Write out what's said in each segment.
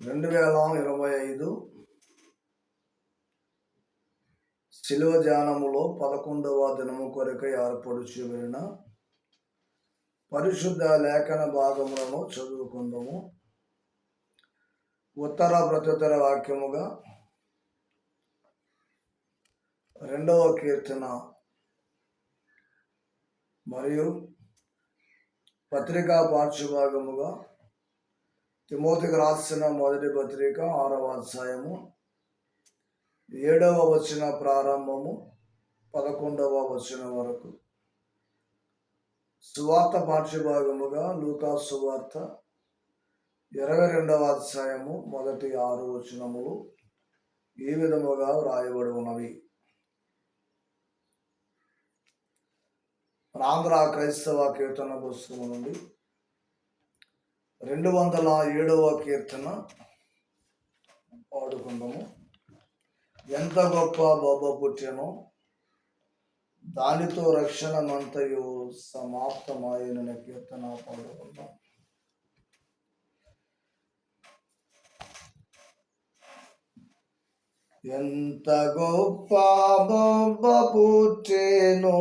రెండు వేల ఇరవై ఐదు శిలువ ధ్యానములో పదకొండవ దినము కొరకై ఏర్పడుచుబడిన పరిశుద్ధ లేఖన భాగములను చదువుకుందాము. ఉత్తర ప్రత్యుత్తర వాక్యముగా రెండవ కీర్తన మరియు పత్రికా పార్శ్వభాగముగా తిమోతికి రాసిన మొదటి పత్రిక ఆరవ అధ్యాయము ఏడవ వచ్చిన ప్రారంభము పదకొండవ వచ్చిన వరకు. సువార్త పాఠ్యభాగముగా లూకా సువార్త ఇరవై రెండవ అధ్యాయము మొదటి ఆరు వచనములు ఈ విధముగా వ్రాయబడి ఉన్నవి ఆంధ్ర క్రైస్తవ కీర్తన పుస్తకం నుండి రెండు వందల ఏడవ కీర్తన పాడుకుందాము. ఎంత గొప్ప బొబ్బ పుట్టానో దానితో రక్షణమంతయు సమాప్తమాయన కీర్తన పాడుకుందాం. ఎంత గొప్ప బొబ్బ పుట్టేనో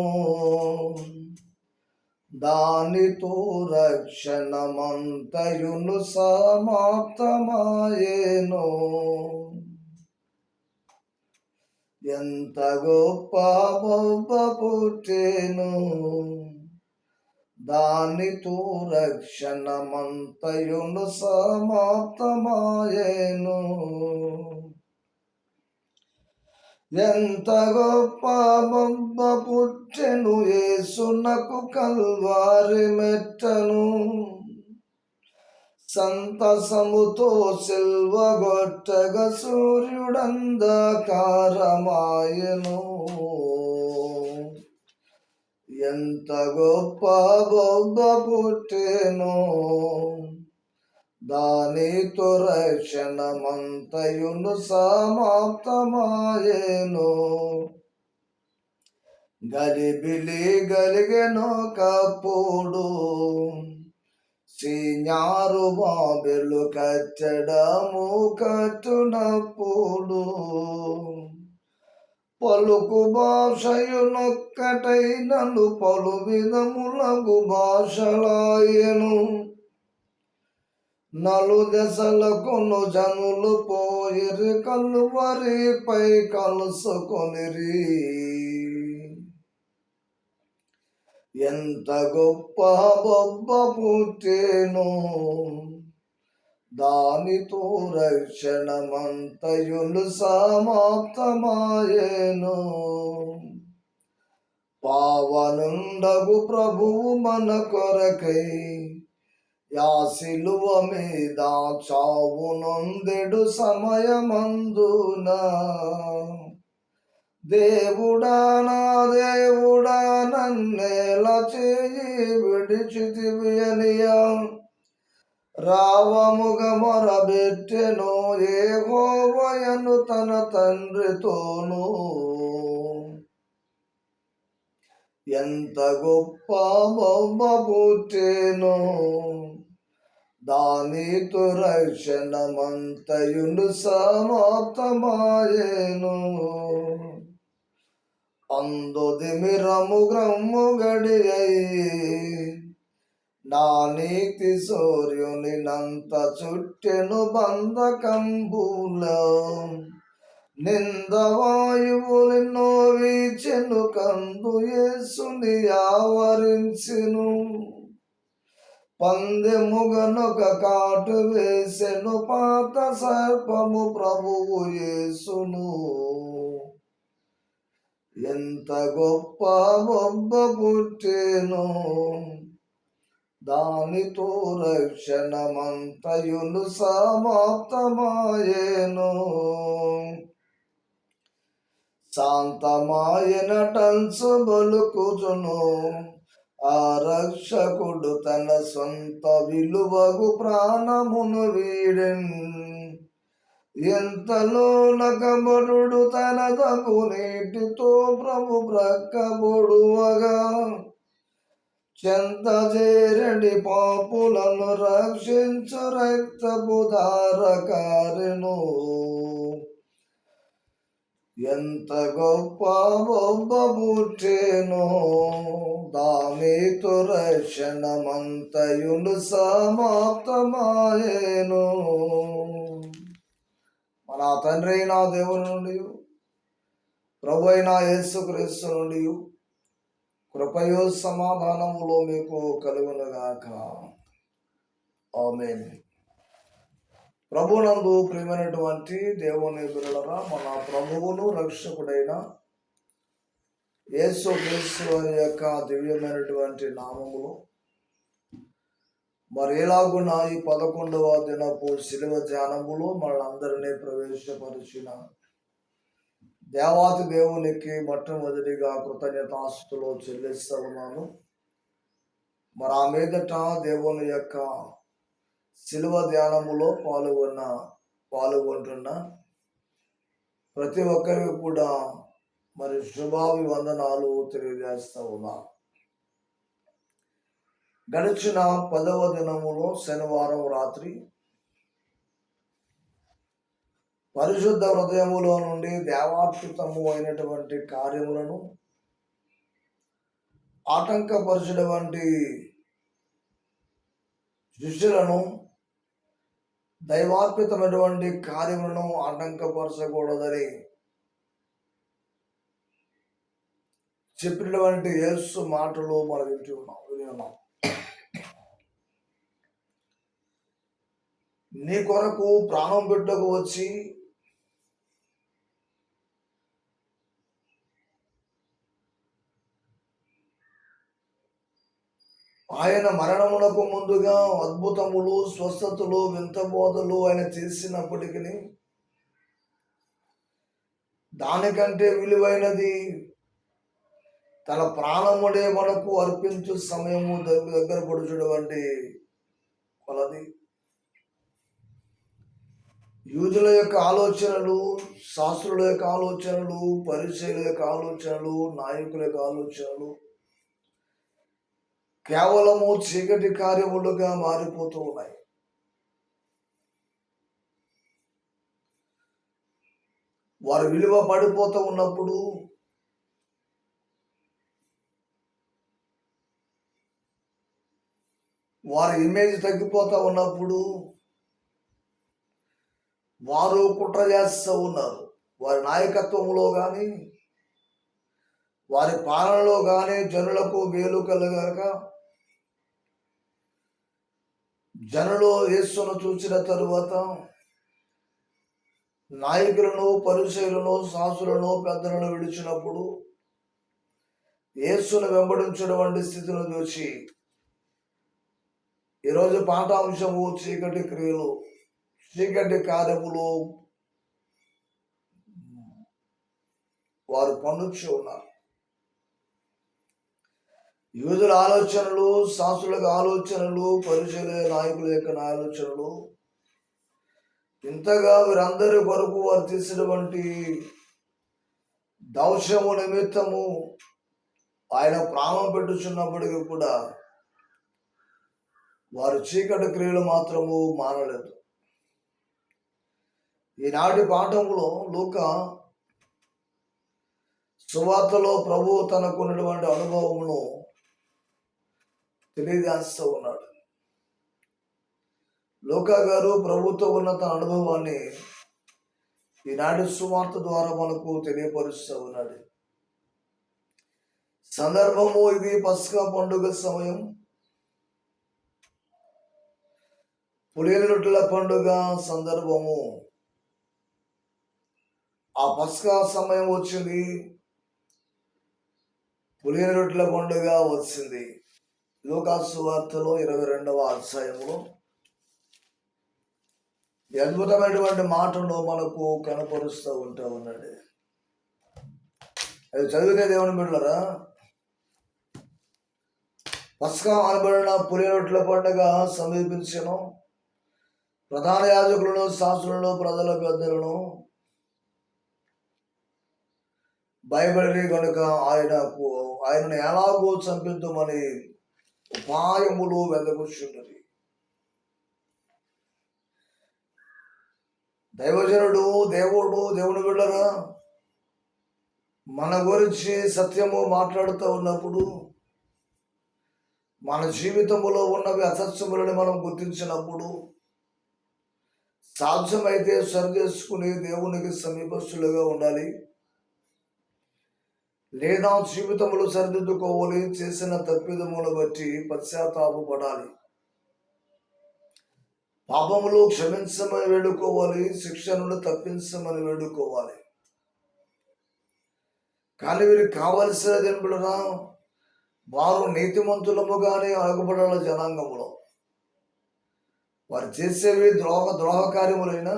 దానితో రక్షణమంతయును సమాప్తమాయేను. ఎంత గొప్ప బొబ్బ పుట్టేను దానితో రక్షణమంతయును సమాప్తమాయేను. ఎంత గొప్ప బొబ్బ పుట్టెను ఏసునకు కల్వారి మెట్టను. సంతసముతో సిల్వగొట్టగ సూర్యుడంధకారమాయను. ఎంత గొప్ప బొబ్బ పుట్టెను. దాని తురక్షణమంతయును సమాప్తమాయేను. గలిబిలి గలిగెను కప్పుడు సీనారు బాబెలు కచ్చడము కట్టునప్పుడు పలుకు భాషయునొక్కటైనను పలు విధములగు భాషలాయను. నలు దశలకును జనులు పోయిరి కలువరిపై కలుసుకొనిరి. ఎంత గొప్ప బొబ్బ పుట్టేను దానితో రక్షణమంతయులు సమాప్తమాయేను. పావనుండగు ప్రభువు మన కొరకై యా యాసిలువ మీద చావు నొందెడు సమయమందున. దేవుడా నా దేవుడా నన్నేలా చేయి విడిచితివి అనియా రావముగ మొరబెట్టెను ఏ గోవయను తన తండ్రితోనూ. ఎంత గొప్ప బొమ్మ దానితో రక్షణమంతయుండు సమాప్తమాయేను అందుదిమిరము గ్రమ్ము గడి నా నీతి సూర్యుని నంత చుట్టెను బంధకంబులో. నిందవాయువులెన్నో వీచెను కందు యేసుని ఆవరించెను. పందెముగనొక కాటు వేసెను పాత సర్పము ప్రభువు యేసును. ఎంత గొప్ప బొబ్బ పుట్టేను దానితో రక్షణమంతయును సమాప్తమాయేను శాంతమాయన టన్సు బలుకుచును ఆ రక్షకుడు తన సొంత విలువగు ప్రాణమును వీడెన్. ఎంతలో నకబరుడు తన తగు నీటితో ప్రభు ప్రక్కబొడువగా చెంత చేరడి పాపులను రక్షించు రక్తపు ధారకారెను. ఎంత గొప్ప బొబ్బ దామి దానితో సమాప్తమాయేను మన తండ్రి అయిన దేవుని నుండి ప్రభు అయిన యేసుక్రీస్తు నుండి కృపయో సమాధానములో మీకు కలుగునుగాక. ఆమె ప్రభునందు ప్రియమైనటువంటి దేవుని బిరులరా మన ప్రభువును రక్షకుడైన యేసు క్రీస్తు యొక్క దివ్యమైనటువంటి నామములు మరి ఎలాగున ఈ పదకొండవ దినపు శిలువ ధ్యానములో మనందరినీ ప్రవేశపరిచిన దేవాతి దేవునికి మొట్టమొదటిగా కృతజ్ఞతాస్తులు చెల్లిస్తూ ఉన్నాను. మరి ఆ మీదట దేవుని యొక్క శిలువ ధ్యానములో పాల్గొన్న పాల్గొంటున్న ప్రతి ఒక్కరికి కూడా మరి శుభాభివందనాలు తెలియజేస్తూ ఉన్నా. గడిచిన పదవ దినములో శనివారం రాత్రి పరిశుద్ధ హృదయములో నుండి దేవార్పితము అయినటువంటి కార్యములను ఆటంకపరచినటువంటి శిష్యులను దైవార్పితమైనటువంటి కార్యములను ఆటంకపరచకూడదని చెప్పినటువంటి యేసు మాటలు మనం వింటూ ఉన్నాం విని ఉన్నాం. నీ కొరకు ప్రాణం బిడ్డకు వచ్చి ఆయన మరణమునకు ముందుగా అద్భుతములు స్వస్థతలు వింత బోధలు ఆయన చేసినప్పటికీ దానికంటే విలువైనది తన ప్రాణముడే మనకు అర్పించు సమయము దగ్గర దగ్గర పడుచుటువంటి కొలది. యూదుల యొక్క ఆలోచనలు శాస్త్రుల యొక్క ఆలోచనలు పరిచయుల యొక్క ఆలోచనలు నాయకుల యొక్క ఆలోచనలు కేవలము చీకటి కార్యములుగా మారిపోతూ ఉన్నాయి. వారు విలువ పడిపోతూ ఉన్నప్పుడు వారి ఇమేజ్ తగ్గిపోతూ ఉన్నప్పుడు వారు కుట్ర చేస్తూ ఉన్నారు. వారి నాయకత్వంలో కానీ వారి పాలనలో కానీ జనులకు మేలు కలగాక జనులు యేసును చూసిన తరువాత నాయకులను పరిచయులను సాసులను పెద్దలను విడిచినప్పుడు యేసును వెంబడించడం వంటి స్థితిని చూసి ఈరోజు పాఠాంశము చీకటి క్రియలు చీకటి కార్యములు వారు పన్నుచ్చు ఉన్నారు. యూదుల ఆలోచనలు శాస్త్రుల ఆలోచనలు పరిచయ నాయకుల యొక్క ఆలోచనలు. ఇంతగా వీరందరి కొరకు వారు తీసినటువంటి దౌశ్యము నిమిత్తము ఆయన ప్రాణం పెట్టుచున్నప్పటికీ కూడా వారు చీకటి క్రియలు మాత్రము మానలేదు. ఈనాటి పాఠంలో లూక సువార్తలో ప్రభు తనకున్నటువంటి అనుభవమును తెలియజేస్తూ ఉన్నాడు. లోకా గారు ప్రభుత్వ ఉన్నత అనుభవాన్ని ఈనాటి సువార్త ద్వారా మనకు తెలియపరుస్తూ ఉన్నాడు. సందర్భము ఇది పస్కా పండుగ సమయం. పులియని రొట్టెల పండుగ సందర్భము. ఆ పస్కా సమయం వచ్చింది. పులియని రొట్టెల పండుగ వచ్చింది. వార్తలో ఇరవై రెండవ అధ్యాయంలో అద్భుతమైనటువంటి మాటలు మనకు కనపరుస్తూ ఉంటా ఉన్నాడు. అది చదివితే దేవుని బిడ్డలరా పస్కా అనబడిన పులిరొట్ల పండుగ సమీపించను. ప్రధాన యాజకులను శాస్త్రులను ప్రజల పెద్దలను భయపడి కనుక ఆయనకు ఆయనను ఎలాగో చంపిద్దామని ఉపాయములు వెదగుచున్నది దైవజనుడు దేవుడు దేవుని బిడ్డరా మన గురించి సత్యము మాట్లాడుతూ ఉన్నప్పుడు మన జీవితంలో ఉన్నవి అసత్యములని మనం గుర్తించినప్పుడు సాధ్యమైతే సరి చేసుకుని దేవునికి సమీపస్తులుగా ఉండాలి. లేదా జీవితములు సరిదిద్దుకోవాలి చేసిన తప్పిదములు బట్టి పశ్చాత్తాపడాలి పాపములు క్షమించమని వేడుకోవాలి శిక్ష నుండి తప్పించమని వేడుకోవాలి. కానీ వీరికి కావలసినది జన్ముడునా వారు నీతిమంతులముగానే అడగబడాల జనాంగంలో వారు చేసేవి ద్రోహ ద్రోహ కార్యములైనా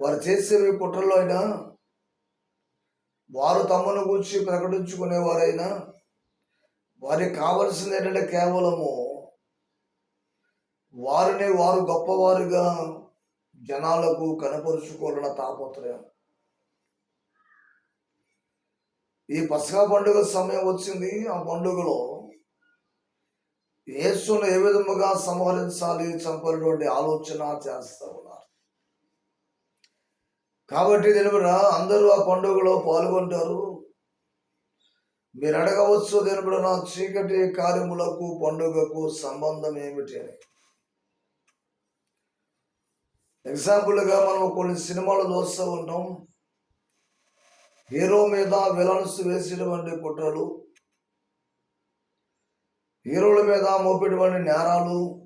వారు చేసేవి కుట్రలో అయినా వారు తమను గురించి ప్రకటించుకునేవారైనా వారికి కావలసింది ఏంటంటే కేవలము వారిని వారు గొప్పవారుగా జనాలకు కనపరుచుకోవాలన్న తాపత్రయం. ఈ పసకా పండుగ సమయం వచ్చింది. ఆ పండుగలో యేసును ఏ విధముగా సంహరించాలి చంపేటువంటి ఆలోచన చేస్తా ఉన్నారు కాబట్టి తెలుగురా అందరూ ఆ పండుగలో పాల్గొంటారు. మీరు అడగవచ్చు తెలుపుడు చీకటి కార్యములకు పండుగకు సంబంధం ఏమిటి అని. ఎగ్జాంపుల్గా మనం కొన్ని సినిమాలు చూస్తూ ఉంటాం. హీరో మీద విలన్స్ వేసేటువంటి కుట్రలు. హీరోల మీద మోపేటువంటి నేరాలు.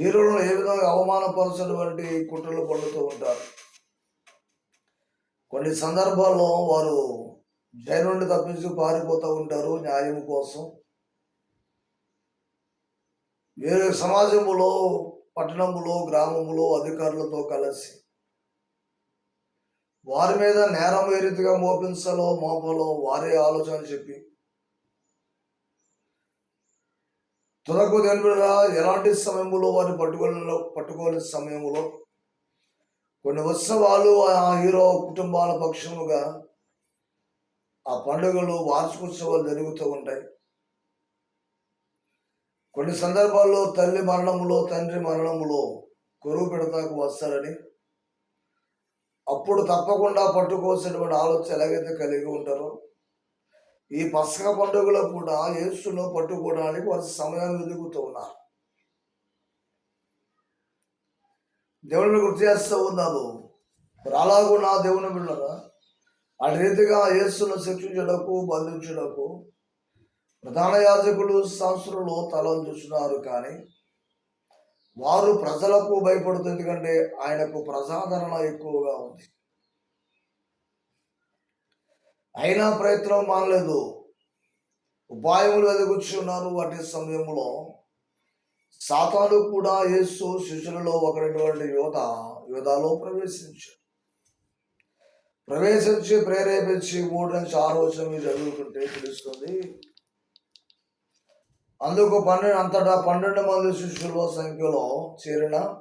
హీరోలను ఏ విధంగా అవమానపరచినటువంటి కుట్రలు పడుతూ ఉంటారు? కొన్ని సందర్భాల్లో వారు జైలు నుండి తప్పించి పారిపోతూ ఉంటారు న్యాయం కోసం. వేరే సమాజంలో పట్టణములో గ్రామంలో అధికారులతో కలిసి వారి మీద నేరం ఏ రీతిగా మోపించాలో మోపాలో వారే ఆలోచన చెప్పి తుదకు తెలిపిన ఎలాంటి సమయంలో వారిని పట్టుకోలే పట్టుకోని సమయంలో కొన్ని ఉత్సవాలు ఆ హీరో కుటుంబాల పక్షముగా ఆ పండుగలు వార్షికోత్సవాలు జరుగుతూ ఉంటాయి. కొన్ని సందర్భాల్లో తల్లి మరణములో తండ్రి మరణములో కొరువు పెడతాకు వస్తారని అప్పుడు తప్పకుండా పట్టుకోవాల్సినటువంటి ఆలోచన ఎలాగైతే కలిగి ఉంటారో ఈ పసక పండుగలో కూడా యేసును పట్టుకోవడానికి వారి సమయాన్ని వెతుకుతూ ఉన్నారు దేవుని గుర్తు చేస్తూ ఉన్నాను. అలాగూ నా దేవుని బిళ్ళరా ఆ రీతిగా యేసును శిక్షించడకు బంధించడకు ప్రధాన యాజకులు శాస్త్రులు తలంచుతున్నారు కానీ వారు ప్రజలకు భయపడుతుంది ఎందుకంటే ఆయనకు ప్రజాదరణ ఎక్కువగా ఉంది. అయినా ప్రయత్నం మానలేదు. ఉపాయములు వెదగుచ్చున్నారు వాటి సమయంలో సాతాను కూడా యేసు శిష్యులలో ఒకరిటువంటి యువత యువతలో ప్రవేశించాడు. ప్రవేశించి ప్రేరేపించి మూడు నుంచి ఆరు వచ్చిన చదువుకుంటే తెలుస్తుంది. అందుకు పన్నెండు అంతటా పన్నెండు మంది శిష్యుల సంఖ్యలో చేరిన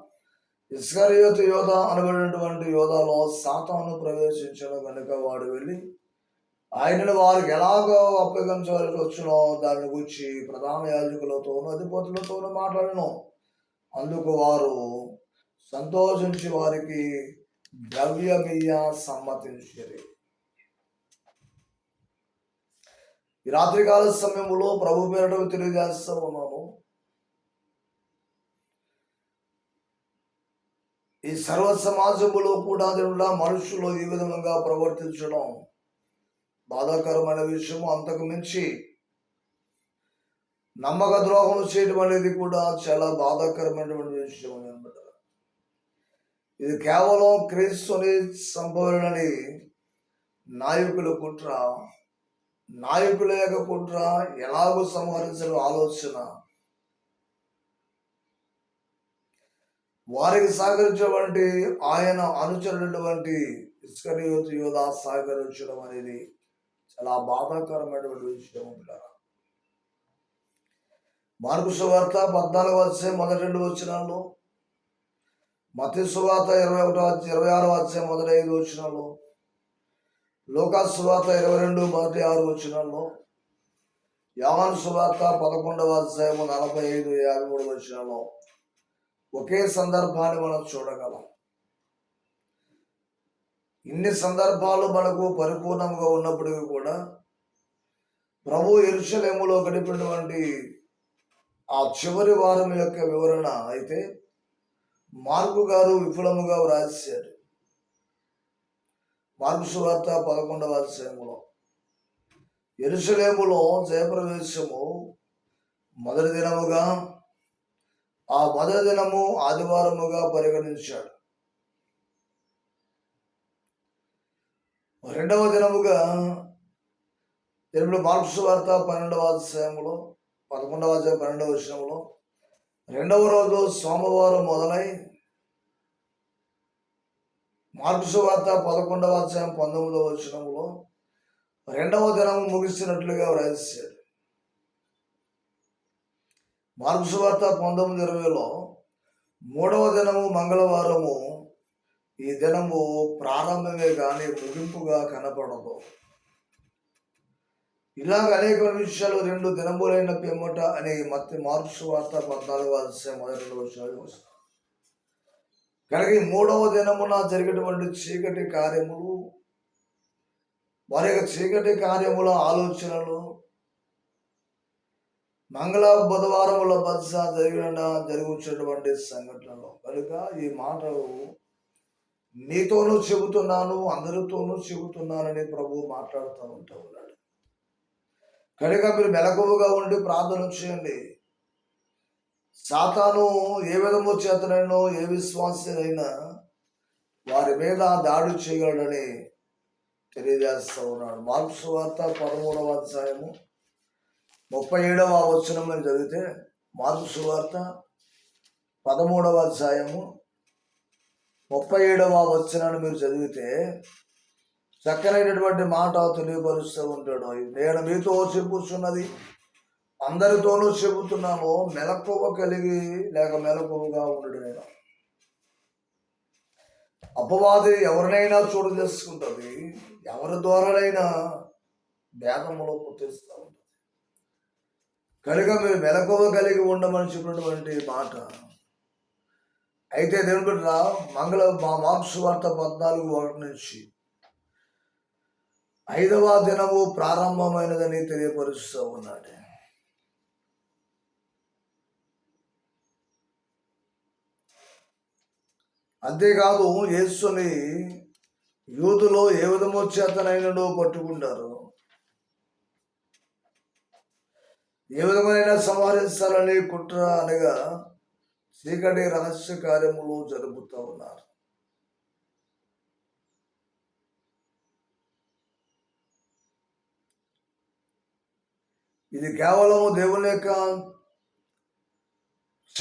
ఇస్కరియోతు యోధ అనబడినటువంటి యోధాలో సాతాను ప్రవేశించడం కనుక వాడు వెళ్ళి ఆయనను వారికి ఎలాగో అప్పగించవలసి వచ్చినో దాని గురించి ప్రధాన యాజకులతోనూ అధిపతులతోనూ మాట్లాడను. అందుకు వారు సంతోషించి వారికి ద్రవ్యమియ సమ్మతించారు. ఈ రాత్రికాల సమయంలో ప్రభు పేరట తెలియజేస్తూ ఉన్నాను. ఈ సర్వ సమాజంలో కూడా మనుషులు ఈ విధంగా ప్రవర్తించడం బాధాకరమైన విషయం అంతకు మించి నమ్మక ద్రోహం చేయడం అనేది కూడా చాలా బాధాకరమైనటువంటి విషయం అనమాట. ఇది కేవలం క్రీస్తుని సంభవనని నాయకుల కుట్ర నాయకుల యొక్క కుట్ర ఎలాగో సంహరించిన ఆలోచన. వారికి సహకరించేటువంటి ఆయన అనుచరుడటువంటి ఇస్కరియోతు యోధ సహకరించడం అనేది చాలా బాధాకరమైనటువంటి విషయం ఉంటారు మార్పు సువార్త పద్నాలుగు వచ్చే మొదటి రెండు వచ్చినాలు మతి సువార్త ఇరవై ఒకటో ఇరవై ఆరో వచ్చే మొదటి ఐదు వచ్చినాలు లోకా సువార్త ఇరవై రెండు మొదటి ఆరు వచ్చినాల్లో యావన్ సువార్త పదకొండవ అధ్యాయము నలభై ఐదు యాభై మూడు వచ్చినాల్లో ఒకే సందర్భాన్ని మనం చూడగలం. ఇన్ని సందర్భాలు మనకు పరిపూర్ణంగా ఉన్నప్పటికీ కూడా ప్రభు ఎరుషలేములో గడిపినటువంటి ఆ చివరి వారం యొక్క వివరణ అయితే మార్కు గారు విఫలముగా వ్రాసారు మార్కు సువార్త పదకొండవ అధ్యాయంలో. ఎరుసలేములో జయప్రవేశము మొదటి దినముగా ఆ మొదటి దినము ఆదివారముగా పరిగణించాడు. రెండవ దినముగా తెలుగులో మార్పు వార్త పన్నెండవ అధ్యాయంలో పదకొండవ అధ్యాయం పన్నెండవ విషయంలో రెండవ రోజు సోమవారం మొదలై మార్పు వార్త పదకొండవ అధ్యాయం పంతొమ్మిదవ వచనంలో రెండవ దినం ముగిసినట్లుగా వ్రాసాడు మార్పు వార్త పంతొమ్మిది ఇరవైలో మూడవ దినము మంగళవారము ఈ దినము ప్రారంభమే కానీ ముగింపుగా కనపడదు. ఇలాగ అనేక విషయాలు రెండు దినములైన పిమ్మట అనే మత్తి మార్పు వార్త పద్నాలుగు అధ్యాయం మొదటి రెండు కనుక ఈ మూడవ దినమున జరిగేటువంటి చీకటి కార్యములు వారి యొక్క చీకటి కార్యముల ఆలోచనలు మంగళ బుధవారముల బద్స జరిగిన జరుగుతున్నటువంటి సంఘటనలు. కనుక ఈ మాటలు నీతోనూ చెబుతున్నాను అందరితోనూ చెబుతున్నానని ప్రభు మాట్లాడుతూ ఉంటా ఉన్నాడు. కనుక మీరు మెలకువగా ఉండి ప్రార్థన చేయండి. సాతాను ఏ విధము చేతనైనా ఏ విశ్వాసైనా వారి మీద దాడి చేయగలడని తెలియజేస్తూ ఉన్నాడు. మార్క్స్ వార్త పదమూడవ అధ్యాయము ముప్పై ఏడవ వచనం చదివితే మార్క్స్ వార్త పదమూడవ అధ్యాయము ముప్పై ఏడవ వచనాన్ని మీరు చదివితే చక్కనైనటువంటి మాట తెలియపరుస్తూ ఉంటాడు. నేను మీతో చెప్పుచున్నది అందరితోనూ చెబుతున్నాము మెలకువ కలిగి లేక మెలకువగా ఉండడు నేను. అపవాది ఎవరినైనా చోటు చేసుకుంటుంది. ఎవరి ద్వారానైనా భేదములో పుట్టిస్తూ ఉంటుంది. కనుక మీరు మెలకువ కలిగి ఉండమని చెప్పినటువంటి మాట అయితే దేవుని మంగళ మా మార్క్స్ వార్త పద్నాలుగు ఒకటి నుంచి. ఐదవ దినము ప్రారంభమైనదని తెలియపరుస్తూ ఉన్నాడు. అంతేకాదు యేసుని యూదులో ఏ విధమో చేతనైనడో పట్టుకుంటారు? ఏ విధమైన సంహరించాలని కుట్ర అనగా చీకటి రహస్య కార్యములు జరుపుతూ ఉన్నారు. ఇది కేవలము దేవుని యొక్క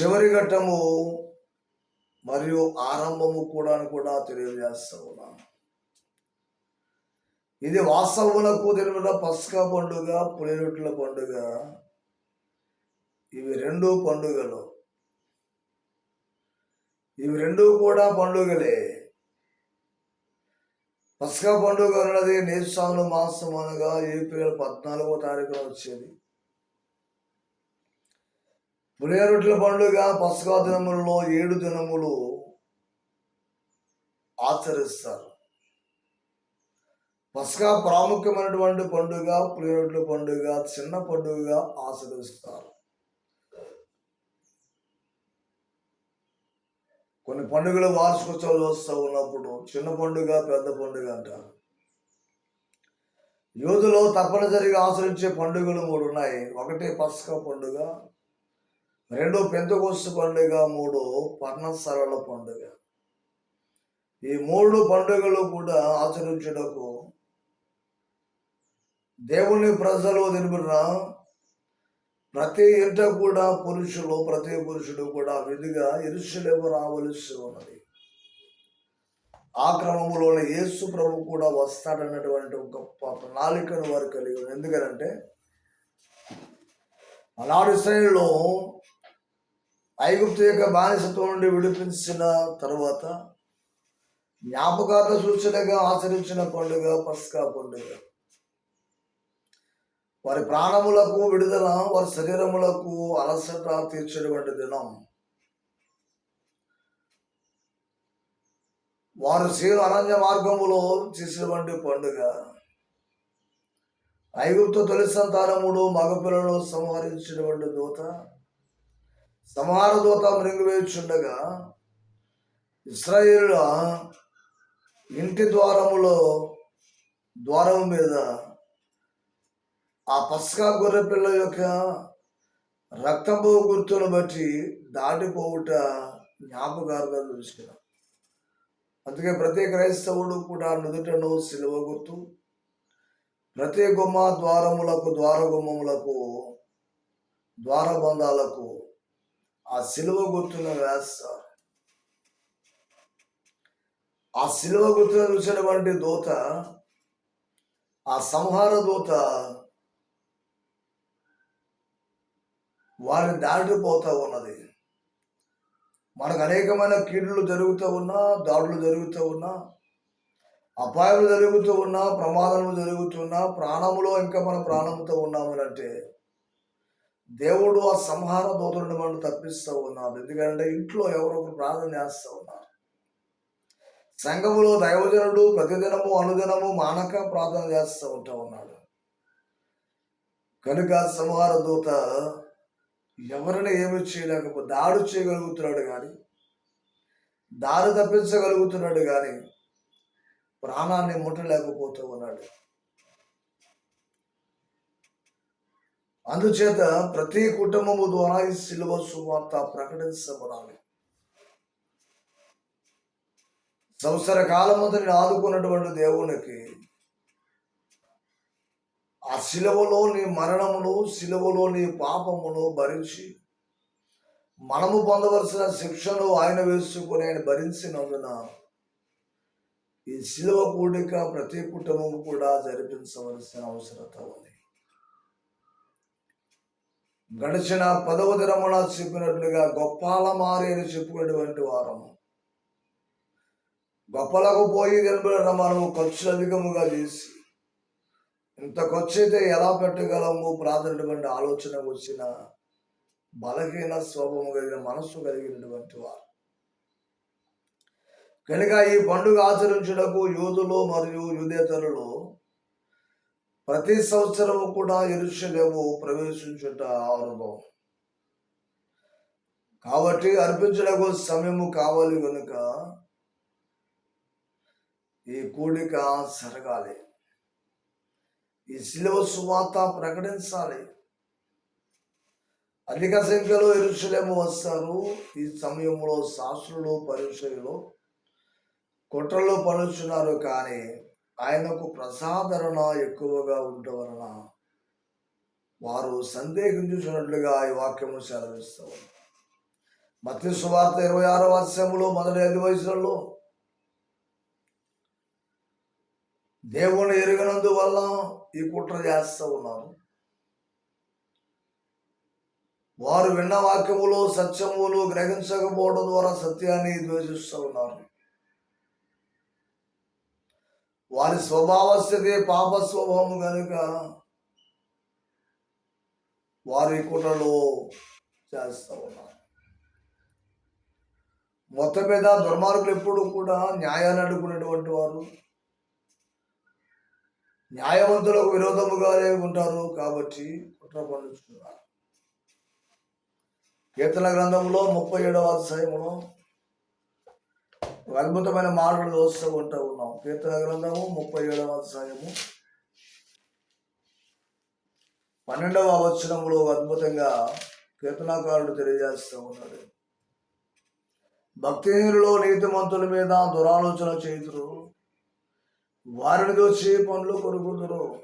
చివరి ఘట్టము మరియు ఆరంభము కూడా అని కూడా తెలియజేస్తూ ఉన్నాను. ఇది వాస్తవములకు తెలిసిన పస్కా పండుగ పులిరొట్ల పండుగ. ఇవి రెండు పండుగలు. ఇవి రెండు కూడా పండుగలే. పస్కా పండుగ అన్నది నేసాను మాసం అనగా ఏప్రిల్ పద్నాలుగో తారీఖున వచ్చేది. పులియరొట్ల పండుగ పస్కా దినములలో ఏడు దినములు ఆచరిస్తారు. పస్కా ప్రాముఖ్యమైనటువంటి పండుగ పులియరొట్ల పండుగ చిన్న పండుగగా ఆచరిస్తారు. కొన్ని పండుగలు వార్షికోత్సవాలు వస్తూ ఉన్నప్పుడు చిన్న పండుగ పెద్ద పండుగ అంటారు యూదులో తప్పనిసరిగా ఆచరించే పండుగలు మూడు ఉన్నాయి. ఒకటి పస్కా పండుగ రెండు పెంతకొస్తు పండుగ మూడు పర్ణసరళ పండుగ. ఈ మూడు పండుగలు కూడా ఆచరించుటకు దేవుని ప్రజలు తెలిపిన ప్రతి ఇంట కూడా పురుషులు ప్రతి పురుషుడు కూడా విధిగా ఇరుషులేము రావలసి ఉన్నది. ఆ క్రమంలోనే యేసు ప్రభు కూడా వస్తాడన్నటువంటి ఒక గొప్ప ప్రణాళికను వారు కలిగి ఉంది ఎందుకనంటే అలాంటి శ్రేణిలో ఐగుప్తు యొక్క బానిసత్వం నుండి విడిపించిన తర్వాత జ్ఞాపకార్థ సూచనగా ఆచరించిన పండుగ పస్కా పండుగ. వారి ప్రాణములకు విడుదల వారి శరీరములకు అలసట తీర్చేటువంటి దినం. వారు శీల అరణ్య మార్గములో చేసినటువంటి పండుగ. ఐగుప్తు తొలి సంతానముడు మగపిల్లలు సంహరించినటువంటి దూత. సంహార దూత మృంగివేచుండగా ఇస్రాయేలుల ఇంటి ద్వారములో ద్వారం మీద ఆ పస్కా గొర్రె పిల్ల యొక్క రక్తపు గుర్తును బట్టి దాటిపోవుట జ్ఞాపకార్థం చూసుకున్నాం అందుకే ప్రతి క్రైస్తవుడు కూడా నుదుటను సిలువ గుర్తు ప్రతి గుమ్మ ద్వారములకు ద్వార గుమ్మములకు ద్వారబంధాలకు ఆ సిలువ గుర్తును వేస్తారు. ఆ సిలువ గుర్తును చూసినటువంటి దూత ఆ సంహార దూత వారిని దాటిపోతూ ఉన్నది. మనకు అనేకమైన కీడులు జరుగుతూ ఉన్నా దాడులు జరుగుతూ ఉన్నా అపాయాలు జరుగుతూ ఉన్నా ప్రమాదాలు జరుగుతున్నా ప్రాణములో ఇంకా మన ప్రాణంతో ఉన్నామనంటే దేవుడు ఆ సంహార దూతలను మనం తప్పిస్తూ ఉన్నాడు ఎందుకంటే ఇంట్లో ఎవరో ఒకరు ప్రార్థన చేస్తూ ఉన్నారు. సంఘములో దైవజనుడు ప్రతిదినము అనుదినము మానక ప్రార్థన చేస్తూ ఉంటా ఉన్నాడు. కనుక సంహార దూత ఎవరిని ఏమి చేయలేకపోతే దాడు చేయగలుగుతున్నాడు కానీ దారి తప్పించగలుగుతున్నాడు కానీ ప్రాణాన్ని ముట్టలేకపోతూ ఉన్నాడు. అందుచేత ప్రతి కుటుంబము ద్వారా ఈ సిలువ సువార్త ప్రకటించబడాలి. సంవత్సర కాలం నేను ఆదుకున్నటువంటి దేవునికి ఆ శిలువలో నీ మరణమును శిలువలో నీ పాపమును భరించి మనము పొందవలసిన శిక్షను ఆయన వేసుకుని ఆయన భరించినందున ఈ శిలువ కూడిక ప్రతి కుటుంబం కూడా జరిపించవలసిన అవసరత ఉంది. గడిచిన పదవ దినమున చెప్పినట్లుగా గొప్పాలమారి అని చెప్పుకునేటువంటి వారము. గొప్పలకు పోయి నిలబడిన మనము ఖర్చు అధికముగా చేసి ఇంత ఖర్చు అయితే ఎలా పెట్టగలము? ప్రార్థనటువంటి ఆలోచన వచ్చిన బలహీన స్వభావం కలిగిన మనస్సు కలిగినటువంటి వారు. కనుక ఈ పండుగ ఆచరించుటకు యూదులు మరియు యూదేతరులు ప్రతి సంవత్సరము కూడా ఎరుషలేము ప్రవేశించుట అనుభవం కాబట్టి అర్పించడానికి సమయము కావాలి కనుక ఈ కూడిక జరగాలి. ఈ శిలువ సువార్త ప్రకటించాలి. అధిక సంఖ్యలో ఇరుషులేము వస్తారు. ఈ సమయంలో శాస్త్రులు పరుషులు కుట్రలు పలుచున్నారు కానీ ఆయనకు ప్రసాదరణ ఎక్కువగా ఉండటం వలన వారు సందేహించున్నట్లుగా ఈ వాక్యము సెలవిస్తారు మత్స్య సువార్త ఇరవై ఆరో వర్షంలో మొదటి ఐదు వయసులలో దేవుని ఎరిగినందువల్ల ఈ కుట్ర చేస్తూ ఉన్నారు. వారు విన్న వాక్యములు సత్యములు గ్రహించకపోవడం ద్వారా సత్యాన్ని ద్వేషిస్తూ ఉన్నారు. వారి స్వభావ స్థితి పాప స్వభావం కనుక వారి కుట్రలో చేస్తూ ఉన్నారు. మొత్తం మీద దుర్మార్గులు ఎప్పుడు కూడా న్యాయాన్ని అడుగుకునేటువంటి వారు న్యాయవంతులకు విరోధముగానే ఉంటారు కాబట్టి కుట్ర పండుతున్నారు కీర్తన గ్రంథంలో ముప్పై ఏడవ అధ్యాయంలో అద్భుతమైన మాటలు చూస్తూ ఉంటా ఉన్నాం. కీర్తన గ్రంథము ముప్పై ఏడవ అధ్యాయము పన్నెండవ వచనంలో అద్భుతంగా కీర్తనాకారుడు తెలియజేస్తూ ఉన్నాడు. భక్తిహీనులో నీతిమంతుల మీద దురాలోచన చేతురు వారిని దోచి పనులు కొరుకుదురు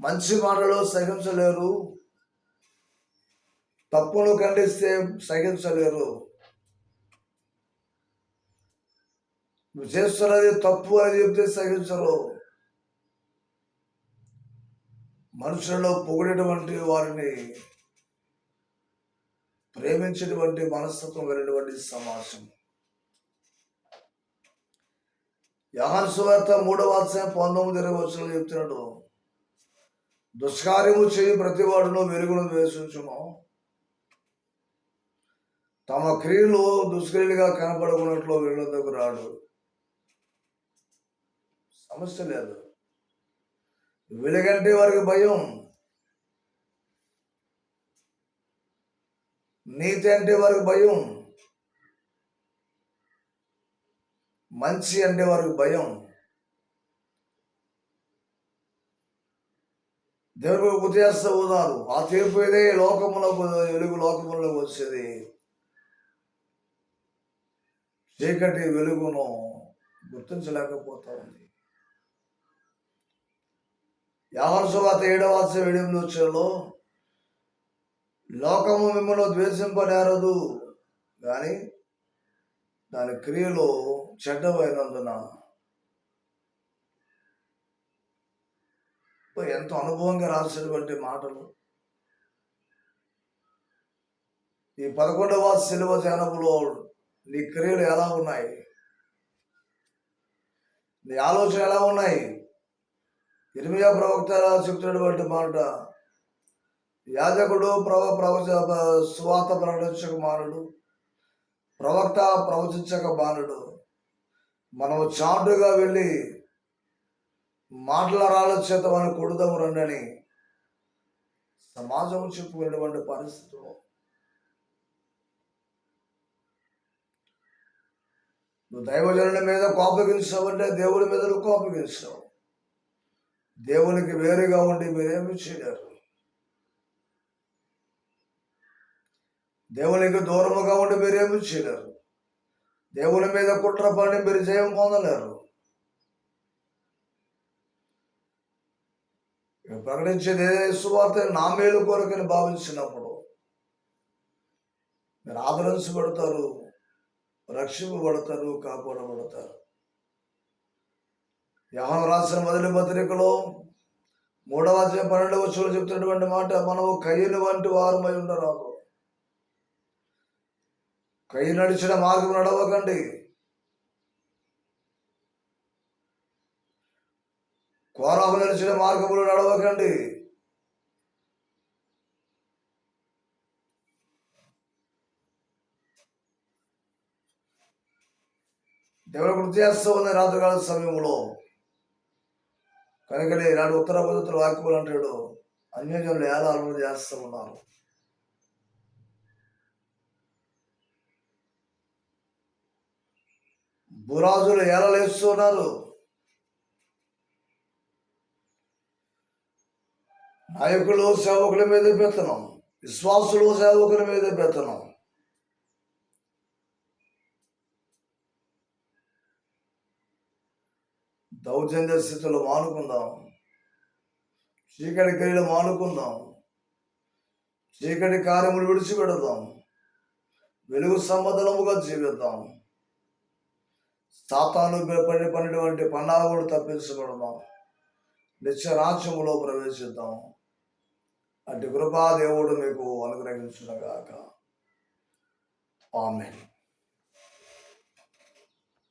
మంచి మాటలు సహించలేరు. తప్పును ఖండిస్తే సహించలేరు. నువ్వు చేస్తున్నది తప్పు అని చెప్తే సహించరు. మనుషులలో పొగిడేటువంటి వారిని ప్రేమించేటువంటి మనస్తత్వం కలిగినటువంటి సమాజం. యహాన్ సువార్త మూడవ అధ్యాయం పంతొమ్మిది ఇరవై వచ్చిన చెప్తున్నాడు దుష్కార్యము చేయి ప్రతివాడును వెలుగును ద్వేషించును తమ క్రియలు దుష్క్రియలుగా కనపడుకున్నట్లు వీళ్ళకు రాడు. సమస్య లేదు. వెలుగంటే వారికి భయం. నీతి అంటే వారికి భయం. మంచి అంటే వారికి భయం. దేవుడు ఉదయాస్త ఉన్నారు. ఆ తీర్పు ఇదే లోకములకు వెలుగు లోకములకు వచ్చేది. చీకటి వెలుగును గుర్తించలేకపోతా ఉంది. యావన సువాత ఏడవ ఏడెనిమిది వచ్చేలో లోకము మిమ్మల్ని ద్వేషింపనేరదు. కానీ దాని క్రియలు చెడ్డమైనందున ఎంతో అనుభవంగా రాసినటువంటి మాటలు. ఈ పదకొండవ శిలువ జనములో నీ క్రియలు ఎలా ఉన్నాయి? నీ ఆలోచన ఎలా ఉన్నాయి? ఇరిమియా ప్రవక్త చెప్తున్నటువంటి మాట యాజకుడు ప్రవ ప్రవచ సువాత ప్రకటించక మానుడు. ప్రవక్త ప్రవచించక బాలుడు మనం చాటుగా వెళ్ళి మాటల చేత మనం కొడుదాము రండని సమాజం చెప్పుకునేటువంటి పరిస్థితులు నువ్వు దైవజనుల మీద కోపగించావంటే దేవుడి మీద నువ్వు కోపగించావు. దేవునికి వేరుగా ఉండి మీరేమి చేయలేరు. దేవునికి దూరముగా ఉండి మీరేమి చేయలేరు? దేవుని మీద కుట్ర పని మీరు జయం పొందలేరు. ప్రకటించేది సువార్త నా మేలు కొరకని భావించినప్పుడు మీరు ఆదరించబడతారు రక్షింపబడతారు కాపాడబడతారు. యహన రాసిన మొదటి పత్రికలో మూడవ పన్నెండవ వచ్చులు చెప్తున్నటువంటి మాట మనము కయ్యలు వంటి వారమై ఉండరాదు. కై నడిచిన మార్గం నడవకండి. కోరాకు నడిచిన మార్గములు నడవకండి. దేవుడు గుర్తు చేస్తూ ఉంది రాత్రికాల సమయంలో కనుకనే ఈనాడు ఉత్తర పద్ధతులు వాక్యములు అంటాడు. అన్యజనులు ఎలా అలవాటు చేస్తూ ఉన్నారు. బురాజులు ఎలా లేస్తున్నారు నాయకులు సేవకుల మీద పెత్తనం విశ్వాసులు సేవకుల మీద పెత్తనం దౌర్జన్య స్థితిలో మానుకుందాం. చీకటి క్రియలు మానుకుందాం. చీకటి కార్యములు విడిచిపెడదాం. వెలుగు సంబంధముగా జీవిద్దాం. సాతాను పడి పడినటువంటి కూడా తప్పించబడదాం నిత్యరాజ్యములో ప్రవేశిద్దాం అటు కృపాదేవుడు మీకు అనుగ్రహించునగాక. ఆమెన్.